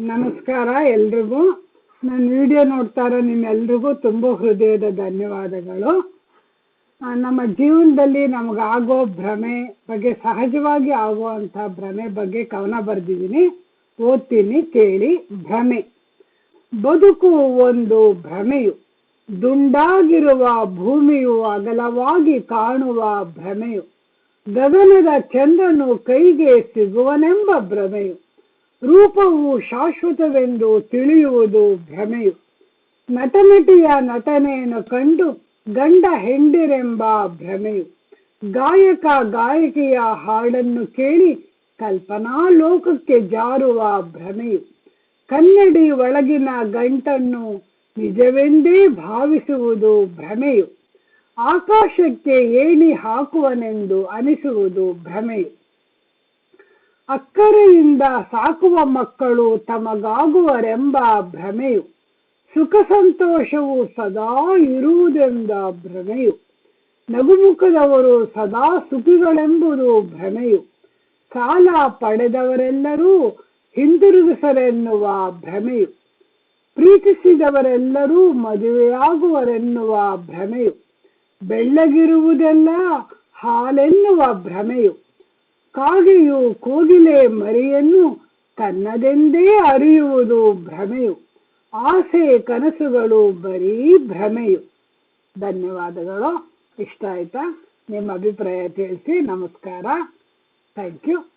ನಮಸ್ಕಾರ ಎಲ್ರಿಗೂ. ನನ್ನ ವಿಡಿಯೋ ನೋಡ್ತಾ ಇರೋ ನಿಮ್ಮೆಲ್ರಿಗೂ ತುಂಬ ಹೃದಯದ ಧನ್ಯವಾದಗಳು. ನಮ್ಮ ಜೀವನದಲ್ಲಿ ನಮಗಾಗೋ ಭ್ರಮೆ ಬಗ್ಗೆ, ಸಹಜವಾಗಿ ಆಗುವಂಥ ಭ್ರಮೆ ಬಗ್ಗೆ ಕವನ ಬರೆದಿದ್ದೀನಿ. ಓದ್ತೀನಿ, ಕೇಳಿ. ಭ್ರಮೆ. ಬದುಕು ಒಂದು ಭ್ರಮೆಯು. ದುಂಡಾಗಿರುವ ಭೂಮಿಯು ಅಗಲವಾಗಿ ಕಾಣುವ ಭ್ರಮೆಯು. ಗಗನದ ಚಂದ್ರನು ಕೈಗೆ ಸಿಗುವನೆಂಬ ಭ್ರಮೆಯು. ರೂಪವು ಶಾಶ್ವತವೆಂದು ತಿಳಿಯುವುದು ಭ್ರಮೆಯು. ನಟನಟಿಯ ನಟನೆಯನ್ನು ಕಂಡು ಗಂಡ ಹೆಂಡಿರೆಂಬ ಭ್ರಮೆಯು. ಗಾಯಕ ಗಾಯಕಿಯ ಹಾಡನ್ನು ಕೇಳಿ ಕಲ್ಪನಾ ಲೋಕಕ್ಕೆ ಜಾರುವ ಭ್ರಮೆಯು. ಕನ್ನಡಿ ಒಳಗಿನ ಗಂಟನ್ನು ನಿಜವೆಂದೇ ಭಾವಿಸುವುದು ಭ್ರಮೆಯು. ಆಕಾಶಕ್ಕೆ ಏಣಿ ಹಾಕುವನೆಂದು ಅನಿಸುವುದು ಭ್ರಮೆಯು. ಅಕ್ಕರೆಯಿಂದ ಸಾಕುವ ಮಕ್ಕಳು ತಮಗಾಗುವರೆಂಬ ಭ್ರಮೆಯು, ಸುಖ ಸಂತೋಷವು ಸದಾ ಇರುವುದೆಂಬ ಭ್ರಮೆಯು, ನಗುಮುಖದವರು ಸದಾ ಸುಖಿಗಳೆಂಬುದು ಭ್ರಮೆಯು, ಸಾಲ ಪಡೆದವರೆಲ್ಲರೂ ಹಿಂದಿರುಗಿಸರೆನ್ನುವ ಭ್ರಮೆಯು, ಪ್ರೀತಿಸಿದವರೆಲ್ಲರೂ ಮದುವೆಯಾಗುವರೆನ್ನುವ ಭ್ರಮೆಯು, ಬೆಳ್ಳಗಿರುವುದೆಲ್ಲ ಹಾಲೆನ್ನುವ ಭ್ರಮೆಯು. ಕಾಗೆಯು ಕೋಗಿಲೆ ಮರಿಯನ್ನು ತನ್ನದೆಂದೇ ಅರಿಯುವುದು ಭ್ರಮೆಯು. ಆಸೆ ಕನಸುಗಳು ಬರೀ ಭ್ರಮೆಯು. ಧನ್ಯವಾದಗಳು. ಇಷ್ಟ ಆಯ್ತಾ? ನಿಮ್ಮ ಅಭಿಪ್ರಾಯ ತಿಳಿಸಿ. ನಮಸ್ಕಾರ. Thank you